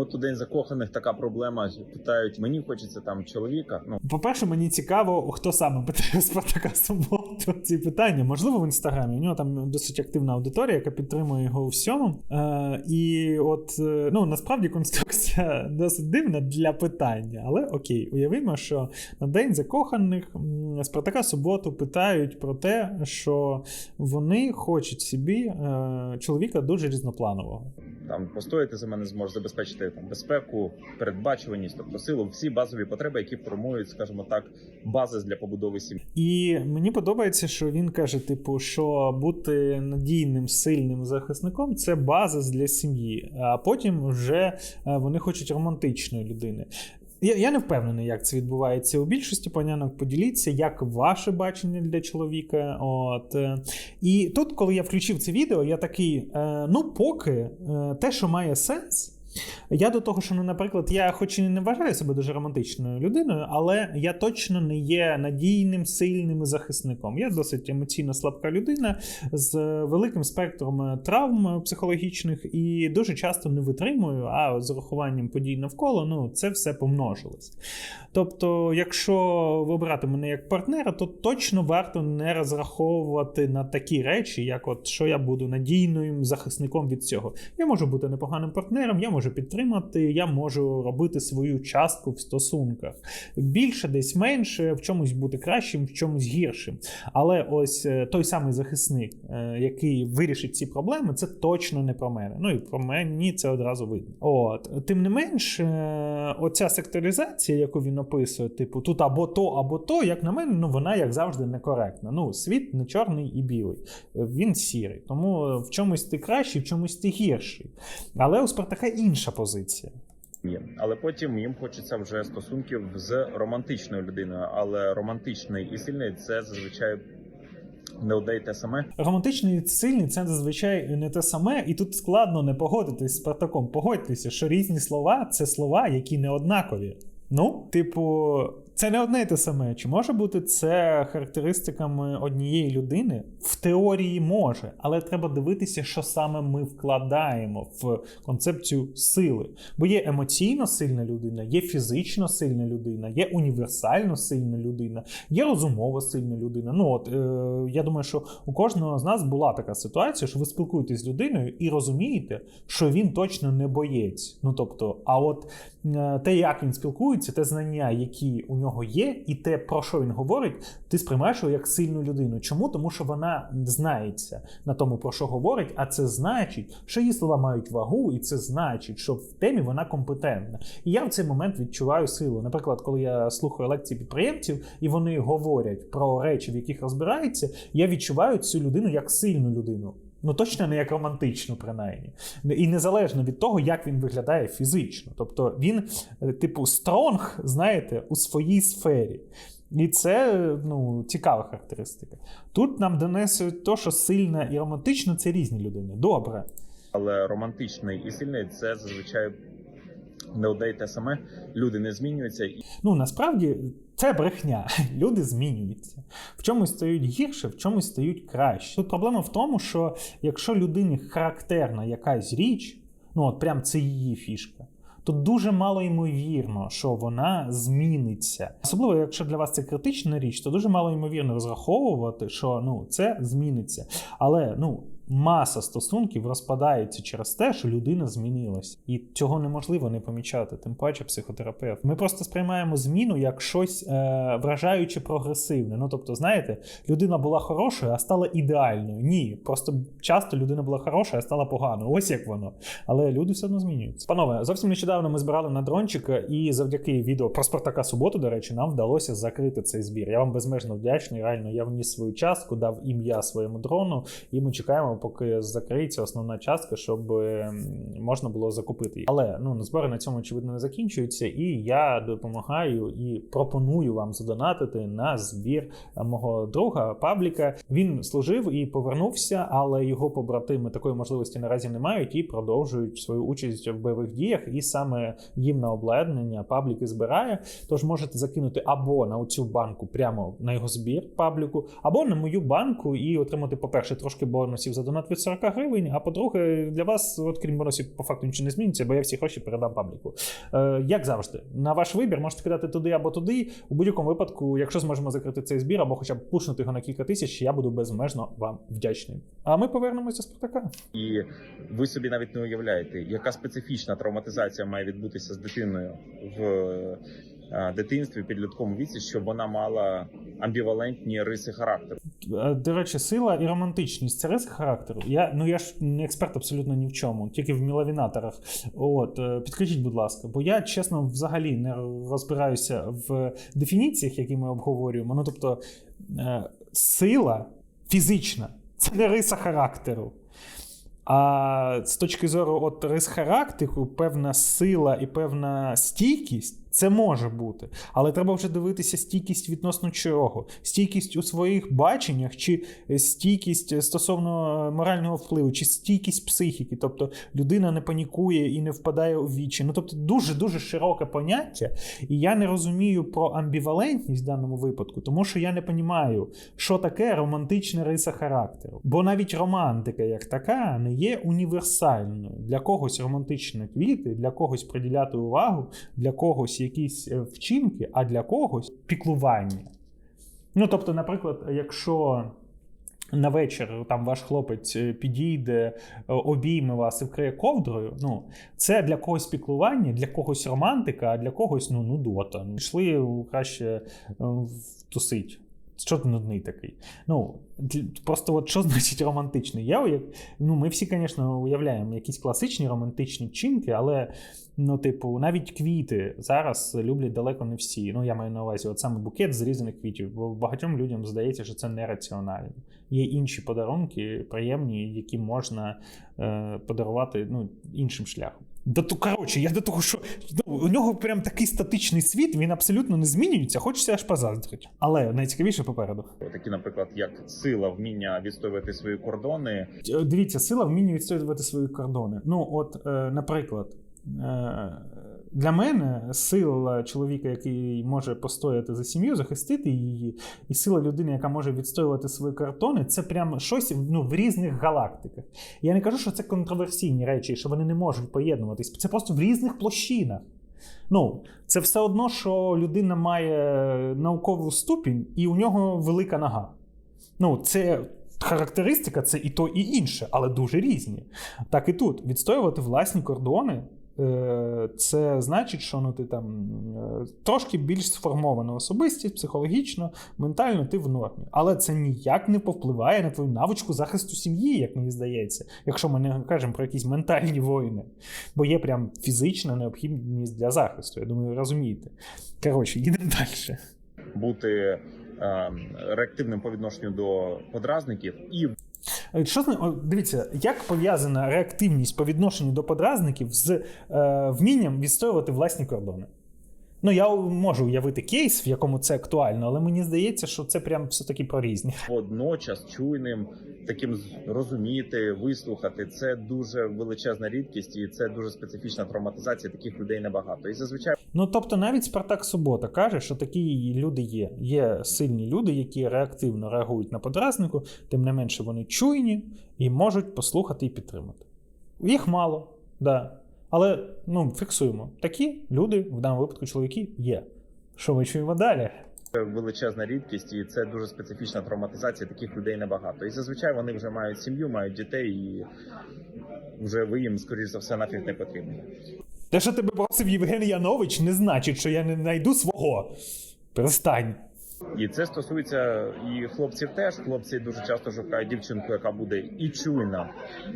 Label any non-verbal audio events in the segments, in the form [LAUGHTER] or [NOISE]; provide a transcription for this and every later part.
От у день закоханих така проблема. Питають, мені хочеться там чоловіка. Ну По-перше, мені цікаво, хто саме питає Спартака Суботу ці питання. Можливо, в інстаграмі. У нього там досить активна аудиторія, яка підтримує його у всьому. Е, і от е, ну насправді конструкція досить дивна для питання, але окей, уявимо, що на день закоханих Спартака Суботу питають про те, що вони хочуть собі е, чоловіка дуже різнопланового. там постояти за мене зможе забезпечити там безпеку, передбачуваність, тобто силу, всі базові потреби, які формують, скажімо так, базис для побудови сім'ї. І мені подобається, що він каже: типу, що бути надійним, сильним захисником це базис для сім'ї. А потім вже е, вони хочуть романтичної людини. Я, я не впевнений, як це відбувається у більшості панянок. Поділіться, як ваше бачення для чоловіка. От і тут, коли я включив це відео, я такий: е, ну, поки е, те, що має сенс. Я до того, що, ну, наприклад, я хоч і не вважаю себе дуже романтичною людиною, але я точно не є надійним, сильним захисником. Я досить емоційно слабка людина з великим спектром травм психологічних і дуже часто не витримую, а з урахуванням подій навколо, ну, це все помножилось. Тобто, якщо вибрати мене як партнера, то точно варто не розраховувати на такі речі, як от що я буду надійним захисником від цього. Я можу бути непоганим партнером, я можу підтримати, я можу робити свою частку в стосунках. Більше, десь менше, в чомусь бути кращим, в чомусь гіршим. Але ось е, той самий захисник, е, який вирішить ці проблеми, це точно не про мене. Ну і про мені це одразу видно. От тим не менш, е, оця секторизація, яку він описує, типу тут або то, або то, як на мене, ну вона як завжди некоректна. Ну, світ не чорний і білий, він сірий. Тому в чомусь ти кращий, в чомусь ти гірший. Але у Спартака інша позиція. Але потім їм хочеться вже стосунків з романтичною людиною. Але романтичний і сильний це зазвичай не одне й те саме. Романтичний і сильний це зазвичай не те саме, і тут складно не погодитись з Спартаком. Погодьтеся, що різні слова це слова, які не однакові. Ну, типу, це не одне й те саме. Чи може бути це характеристиками однієї людини? В теорії може, але треба дивитися, що саме ми вкладаємо в концепцію сили. Бо є емоційно сильна людина, є фізично сильна людина, є універсально сильна людина, є розумово сильна людина. Ну от е, я думаю, що у кожного з нас була така ситуація, що ви спілкуєтесь з людиною і розумієте, що він точно не боєць. Ну тобто, а от е, те, як він спілкується, те знання, які у нього є, і те, про що він говорить, ти сприймаєш його як сильну людину. Чому? Тому що вона знається на тому, про що говорить, а це значить, що її слова мають вагу, і це значить, що в темі вона компетентна. І я в цей момент відчуваю силу. Наприклад, коли я слухаю лекції підприємців, і вони говорять про речі, в яких розбираються, я відчуваю цю людину як сильну людину. Ну, точно не як романтичну, принаймні. І незалежно від того, як він виглядає фізично. Тобто він, е, типу, стронг, знаєте, у своїй сфері. І це ну, цікава характеристика. Тут нам донесуть то, що сильна і романтична це різні людини. Добре. Але романтичний і сильний це зазвичай не одне й те саме. Люди не змінюються. Ну, насправді це брехня. [LAUGHS] Люди змінюються. В чомусь стають гірше, в чомусь стають краще. Тут проблема в тому, що якщо людині характерна якась річ, ну от прям це її фішка. То дуже мало ймовірно, що вона зміниться. Особливо, якщо для вас це критична річ, то дуже мало ймовірно розраховувати, що ну це зміниться. Але ну маса стосунків розпадається через те, що людина змінилась, і цього неможливо не помічати, тим паче психотерапевт. Ми просто сприймаємо зміну як щось е, вражаюче прогресивне. Ну тобто, знаєте, людина була хорошою, а стала ідеальною. Ні, просто часто людина була хороша, а стала поганою. Ось як воно. Але люди все одно змінюються. Панове, зовсім нещодавно ми збирали на дрончика, і завдяки відео про Спартака Суботу, до речі, нам вдалося закрити цей збір. Я вам безмежно вдячний. Реально, я вніс свою частку, дав ім'я своєму дрону, і ми чекаємо, поки закриється основна частка, щоб ем, можна було закупити її. Але ну збори на цьому очевидно не закінчуються, і я допомагаю і пропоную вам задонатити на збір мого друга Пабліка. Він служив і повернувся, але його побратими такої можливості наразі не мають і продовжують свою участь в бойових діях. І саме їм на обладнання пабліки збирає. Тож можете закинути або на оцю банку прямо на його збір пабліку, або на мою банку і отримати, по-перше, трошки бонусів за донат від 40 гривень. А по-друге, для вас, от крім бонусів, по факту нічого не зміниться, бо я всі гроші передам пабліку. Е, як завжди, на ваш вибір можете кидати туди або туди. У будь-якому випадку, якщо зможемо закрити цей збір, або хоча б пушнути його на кілька тисяч, я буду безмежно вам вдячний. А ми повернемося до Спартака. І ви собі навіть не уявляєте, яка специфічна травматизація має відбутися з дитиною в дитинстві, підлітковому віці, щоб вона мала амбівалентні риси характеру. Е, До речі, сила і романтичність це рис характеру. Я ну я ж не експерт абсолютно ні в чому, тільки в мілавінаторах. От е, підкажіть, будь ласка, бо я чесно взагалі не розбираюся в дефініціях, які ми обговорюємо. Ну тобто, е, сила фізична це не риса характеру. А з точки зору от рис характеру, певна сила і певна стійкість це може бути. Але треба вже дивитися стійкість відносно чого. Стійкість у своїх баченнях, чи стійкість стосовно морального впливу, чи стійкість психіки. Тобто людина не панікує і не впадає у вічі. Ну тобто дуже дуже широке поняття. І я не розумію про амбівалентність в даному випадку, тому що я не розумію, що таке романтична риса характеру. Бо навіть романтика, як така, не є універсальною. Для когось романтичні квіти, для когось приділяти увагу, для когось якісь е, вчинки, а для когось піклування. Ну, тобто, наприклад, якщо. На вечір там ваш хлопець е, підійде, е, обійме вас і вкриє ковдрою. Ну, це для когось піклування, для когось романтика, а для когось ну, нудота. Йшли краще тусить. Що ти нудний такий? Ну, просто от що значить романтичний? Я, ну, ми всі, звісно, уявляємо якісь класичні романтичні вчинки, але, ну, типу, навіть квіти зараз люблять далеко не всі. Ну, я маю на увазі, от саме букет з різних квітів, бо багатьом людям здається, що це нераціонально. Є інші подарунки, приємні, які можна е, подарувати ну, іншим шляхом. Да то коротше, я до того, що ну, у нього прям такий статичний світ, він абсолютно не змінюється, хочеться аж позаздрити. Але найцікавіше попереду. Такі, наприклад, як сила, вміння відстоювати свої кордони, Дивіться, сила вміння відстоювати свої кордони. Ну, от, е, наприклад, е, для мене сила чоловіка, який може постояти за сім'ю, захистити її, і сила людини, яка може відстоювати свої кордони, це прямо щось ну, в різних галактиках. Я не кажу, що це контроверсійні речі, що вони не можуть поєднуватись. Це просто в різних площинах. Ну, це все одно, що людина має наукову ступінь, і у нього велика нога. Ну, це характеристика, це і то, і інше, але дуже різні. Так і тут. Відстоювати власні кордони. Е, Це значить, що ну, ти там е, трошки більш сформована особистість, психологічно, ментально ти в нормі. Але це ніяк не повпливає на твою навичку захисту сім'ї, як мені здається, якщо ми не кажемо про якісь ментальні воїни. Бо є прям фізична необхідність для захисту. Я думаю, розумієте. Коротше, їдемо [LAUGHS] далі. бути е, реактивним по відношенню до подразників і Що зна- о, дивіться, як пов'язана реактивність по відношенню до подразників з е, вмінням відстоювати власні кордони? Ну, я можу уявити кейс, в якому це актуально, але мені здається, що це прям все-таки про різні. водночас чуйним, таким розуміти, вислухати. Це дуже величезна рідкість, і це дуже специфічна травматизація. Таких людей небагато. І зазвичай Ну, тобто, навіть Спартак Субота каже, що такі люди є. Є сильні люди, які реактивно реагують на подразнику, тим не менше вони чуйні і можуть послухати і підтримати. Їх мало, да. Але ну, фіксуємо, такі люди, в даному випадку чоловіки, є. Що ми чуємо далі? це величезна рідкість, і це дуже специфічна травматизація. Таких людей небагато. І зазвичай вони вже мають сім'ю, мають дітей, і вже ви їм, скоріш за все, нафіг не потрібні. Те, що тебе просив Євген Янович, не значить, що я не знайду свого. Перестань. І це стосується і хлопців теж. Хлопці дуже часто шукають дівчинку, яка буде і чуйна,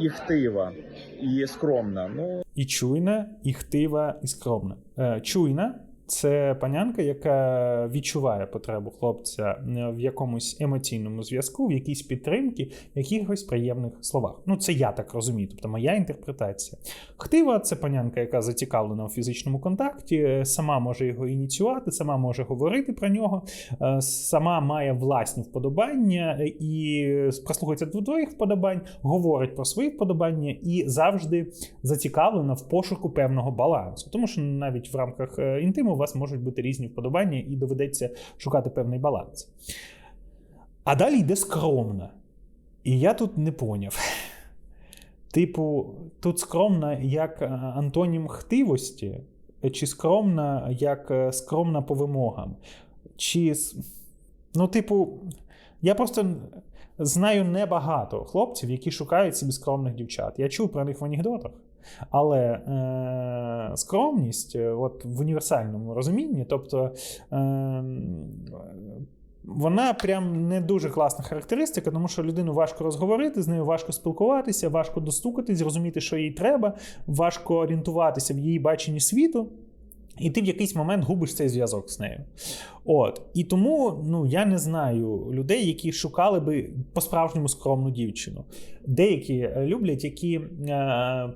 і хтива, і скромна. Ну І чуйна, і хтива, і скромна. Е, Чуйна це панянка, яка відчуває потребу хлопця е, в якомусь емоційному зв'язку, в якійсь підтримці, в якихось приємних словах. Ну, це я так розумію, тобто моя інтерпретація. Хтива це панянка, яка зацікавлена у фізичному контакті, е, сама може його ініціювати, сама може говорити про нього, е, сама має власні вподобання і прослухається до твоїх вподобань, говорить про свої вподобання і завжди зацікавлена в пошуку певного балансу. Тому що навіть в рамках інтиму вас можуть бути різні вподобання, і доведеться шукати певний баланс. А далі йде скромна. І я тут не поняв. [LAUGHS] Типу, тут скромна як е, антонім хтивості, чи скромна як е, скромна по вимогам. Чи. Ну, типу, я просто знаю небагато хлопців, які шукають собі скромних дівчат. Я чув про них в анекдотах. Але е, скромність, е, от в універсальному розумінні, тобто е, вона прям не дуже класна характеристика, тому що людину важко розговорити, з нею важко спілкуватися, важко достукатись, зрозуміти, що їй треба, важко орієнтуватися в її баченні світу. І ти в якийсь момент губиш цей зв'язок з нею. От. І тому ну, я не знаю людей, які шукали би по-справжньому скромну дівчину. Деякі люблять, які е,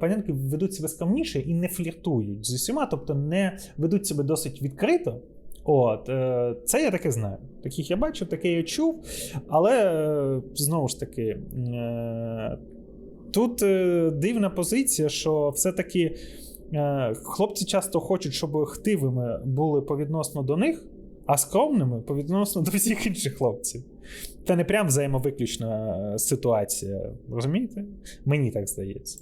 панянки ведуть себе скромніше і не фліртують з усіма, тобто не ведуть себе досить відкрито. От, е, це я таке знаю. Таких я бачив, таке я чув. Але е, знову ж таки, е, тут дивна позиція, що все-таки хлопці часто хочуть, щоб хтивими були по відносно до них, а скромними по відносно до всіх інших хлопців. Це не прям взаємовиключна е, ситуація. Розумієте? Мені так здається.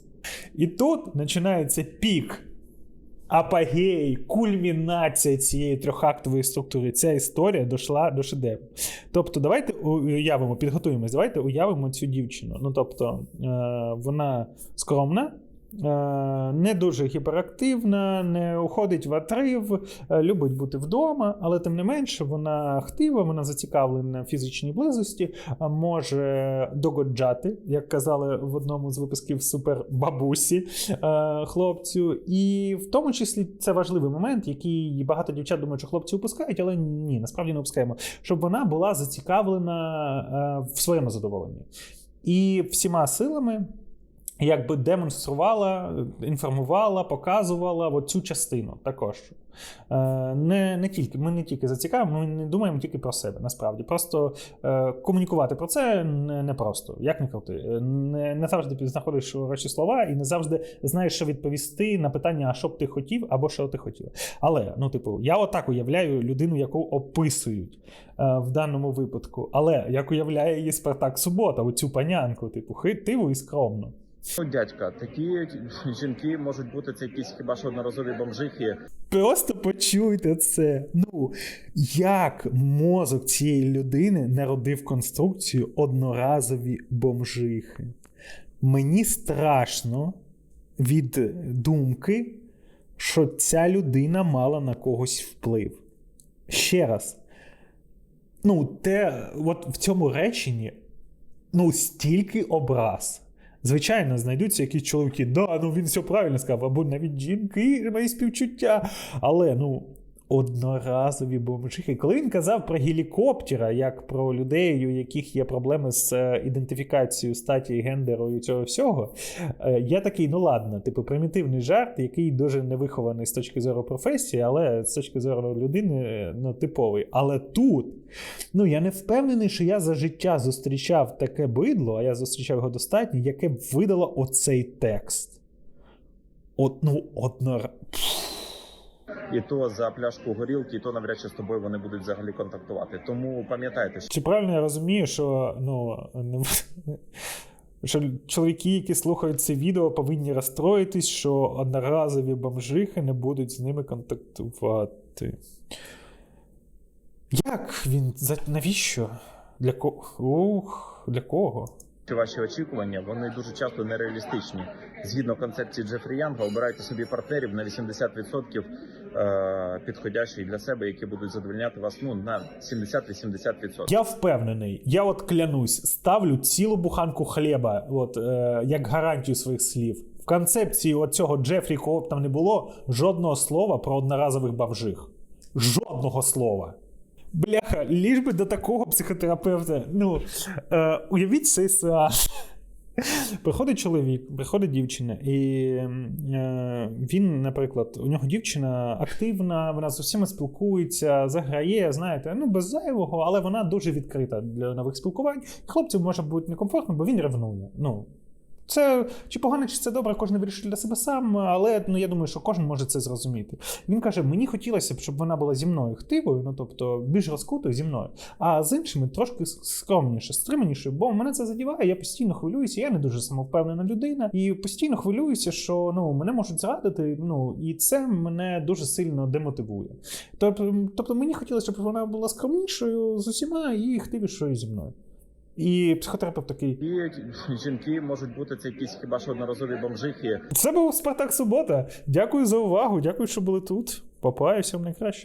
І тут починається пік апогей, кульмінація цієї трьохактової структури. Ця історія дійшла до шедевру. Тобто, давайте уявимо, підготуємось, давайте уявимо цю дівчину. Ну, тобто, е, вона скромна. Е, Не дуже гіперактивна, не уходить в отрив, е, любить бути вдома, але тим не менше вона актива, вона зацікавлена в фізичній близості, може догоджати, як казали в одному з випусків супербабусі е, хлопцю. І в тому числі це важливий момент, який багато дівчат думають, що хлопці упускають, але ні, насправді не опускаємо, щоб вона була зацікавлена в своєму задоволенні. І всіма силами якби демонструвала, інформувала, показувала цю частину також. Е, Не, не тільки, ми не тільки зацікавимо, ми не думаємо тільки про себе, насправді. Просто е, комунікувати про це не, не як не крути. Е, Не, не завжди знаходиш речі слова і не завжди знаєш, що відповісти на питання, а що б ти хотів, або що ти хотіла. Але, ну, типу, я отак уявляю людину, яку описують в даному випадку. Але як уявляє її Спартак Субота, оцю панянку, типу, хитиву і скромну. Ну, дядька, такі [LAUGHS] жінки можуть бути це якісь хіба що одноразові бомжихи. Просто почуйте це. Ну, як мозок цієї людини народив конструкцію одноразові бомжихи? Мені страшно від думки, що ця людина мала на когось вплив. Ще раз. Ну, те, от в цьому реченні ну, стільки образ. Звичайно, знайдуться якісь чоловіки, да, ну він все правильно сказав, або навіть жінки, мої співчуття. Але ну, одноразові бомжихи. Коли він казав про гелікоптера, як про людей, у яких є проблеми з е, ідентифікацією статі, гендеру і цього всього, е, я такий, ну ладно, типу, примітивний жарт, який дуже невихований з точки зору професії, але з точки зору людини е, ну, типовий. Але тут. Ну, я не впевнений, що я за життя зустрічав таке бидло, а я зустрічав його достатньо, яке б видало оцей текст. От, ну, одно... І то за пляшку горілки, і то навряд чи з тобою вони будуть взагалі контактувати. Тому пам'ятайте, Чи правильно я розумію, що ну, не... що чоловіки, які слухають це відео, повинні розстроїтись, що одноразові бомжихи не будуть з ними контактувати. Як він? Навіщо? Для кого? Для кого? Що ваші очікування вони дуже часто нереалістичні. Згідно концепції Джефрі Янга, обирайте собі партнерів на 80% е, підходящих для себе, які будуть задовольняти вас ну на 70-80%. Я впевнений, я от клянусь, ставлю цілу буханку хліба, от е, як гарантію своїх слів. В концепції оцього Джефрі, кого б там не було, жодного слова про одноразових бомжих. Жодного слова. Бляха, ліж би до такого психотерапевта. Ну, е, уявіть цей сеанс. Приходить чоловік, приходить дівчина, і е, він, наприклад, у нього дівчина активна, вона з усіма спілкується, заграє, знаєте, ну без зайвого, але вона дуже відкрита для нових спілкувань. Хлопцю може бути некомфортно, бо він ревнує. Ну, Це чи погано, чи це добре, кожен вирішує для себе сам, але ну я думаю, що кожен може це зрозуміти. Він каже: мені хотілося б, щоб вона була зі мною хтивою, ну тобто більш розкутою зі мною, а з іншими трошки скромніше, стриманішою, бо мене це задіває. Я постійно хвилююся. Я не дуже самовпевнена людина, і постійно хвилююся, що ну мене можуть зрадити. Ну і це мене дуже сильно демотивує. Тобто, тобто мені хотілося, щоб вона була скромнішою з усіма і хтивішою зі мною. І психотерапевт такий. І жінки можуть бути це якісь хіба що одноразові бомжихи, Це був Спартак Субота. Дякую за увагу. Дякую, що були тут. Папаю всім найкраще.